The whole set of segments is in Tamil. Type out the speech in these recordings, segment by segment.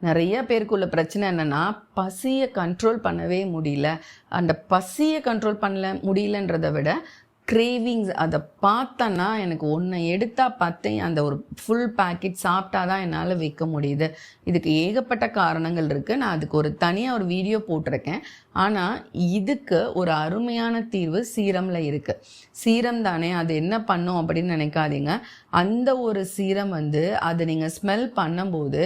நிறைய பேருக்குள்ள பிரச்சனை என்னன்னா பசியை கண்ட்ரோல் பண்ணவே முடியல. அந்த பசியை கண்ட்ரோல் பண்ணல முடியலன்றதை விட கிரேவிங்ஸ் அதை பார்த்தேன்னா எனக்கு ஒன்று எடுத்தால் பார்த்தேன் அந்த ஒரு ஃபுல் பேக்கெட் சாப்பிட்டா தான் என்னால் வைக்க முடியுது. இதுக்கு ஏகப்பட்ட காரணங்கள் இருக்குது நான் அதுக்கு ஒரு தனியாக ஒரு வீடியோ போட்டிருக்கேன். ஆனால் இதுக்கு ஒரு அருமையான தீர்வு சீரமில் இருக்குது சீரம் தானே அது என்ன பண்ணும் அப்படின்னு நினைக்காதீங்க. அந்த ஒரு சீரம் வந்து அதை நீங்கள் ஸ்மெல் பண்ணும்போது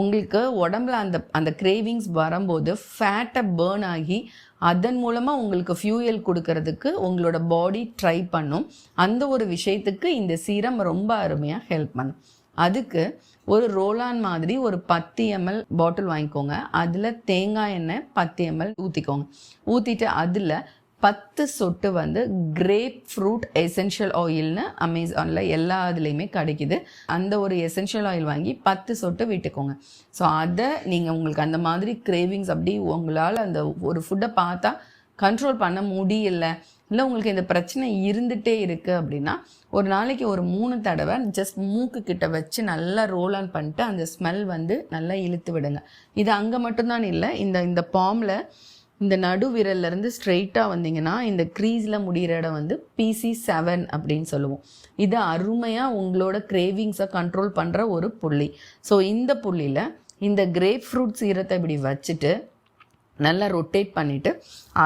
உங்களுக்கு உடம்புல அந்த அந்த கிரேவிங்ஸ் வரும்போது ஃபேட்டை பேர்ன் ஆகி அதன் மூலமாக உங்களுக்கு ஃபியூயல் கொடுக்கறதுக்கு உங்களோட பாடி ட்ரை பண்ணும். அந்த ஒரு விஷயத்துக்கு இந்த சீரம் ரொம்ப அருமையாக ஹெல்ப் பண்ணும். அதுக்கு ஒரு ரோலான் மாதிரி ஒரு பத்து எம்எல் பாட்டில் வாங்கிக்கோங்க. அதில் தேங்காய் எண்ணெய் பத்து எம்எல் ஊற்றிக்கோங்க ஊற்றிட்டு அதில் பத்து சொட்டு வந்து கிரேப் ஃப்ரூட் எசென்ஷியல் ஆயில்னு அமேசானில் எல்லா இதுலேயுமே கிடைக்குது. அந்த ஒரு எசென்ஷியல் ஆயில் வாங்கி பத்து சொட்டு விட்டுக்கோங்க. ஸோ அதை நீங்கள் உங்களுக்கு அந்த மாதிரி கிரேவிங்ஸ் அப்படி உங்களால் அந்த ஒரு ஃபுட்டை பார்த்தா கண்ட்ரோல் பண்ண முடியல. இல்லை உங்களுக்கு இந்த பிரச்சனை இருந்துகிட்டே இருக்குது அப்படின்னா ஒரு நாளைக்கு ஒரு மூணு தடவை ஜஸ்ட் மூக்கு கிட்ட வச்சு நல்லா ரோல் ஆன் பண்ணிட்டு அந்த ஸ்மெல் வந்து நல்லா இழுத்து விடுங்க. இது அங்கே மட்டும்தான் இல்லை இந்த இந்த பாம்பில் இந்த நடு விரல்லேருந்து ஸ்ட்ரெயிட்டாக வந்தீங்கன்னா இந்த க்ரீஸில் முடிகிற இடம் வந்து பிசி செவன் அப்படின்னு சொல்லுவோம். இது அருமையாக உங்களோட கிரேவிங்ஸை கண்ட்ரோல் பண்ணுற ஒரு புள்ளி. ஸோ இந்த புள்ளியில் இந்த கிரேப் ஃப்ரூட் சீரத்தை இப்படி வச்சுட்டு நல்லா ரொட்டேட் பண்ணிவிட்டு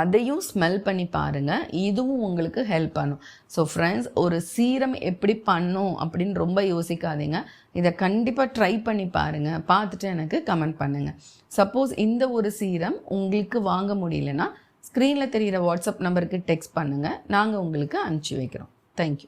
அதையும் ஸ்மெல் பண்ணி பாருங்கள் இதுவும் உங்களுக்கு ஹெல்ப் பண்ணும். ஸோ ஃப்ரெண்ட்ஸ் ஒரு சீரம் எப்படி பண்ணும் அப்படின்னு ரொம்ப யோசிக்காதீங்க. இதை கண்டிப்பாக ட்ரை பண்ணி பாருங்கள் பார்த்துட்டு எனக்கு கமெண்ட் பண்ணுங்கள் சப்போஸ் இந்த ஒரு சீரம் உங்களுக்கு வாங்க முடியலன்னா ஸ்க்ரீனில் தெரிகிற வாட்ஸ்அப் நம்பருக்கு டெக்ஸ்ட் பண்ணுங்கள் நாங்கள் உங்களுக்கு அனுப்பிச்சி வைக்கிறோம். தேங்க்யூ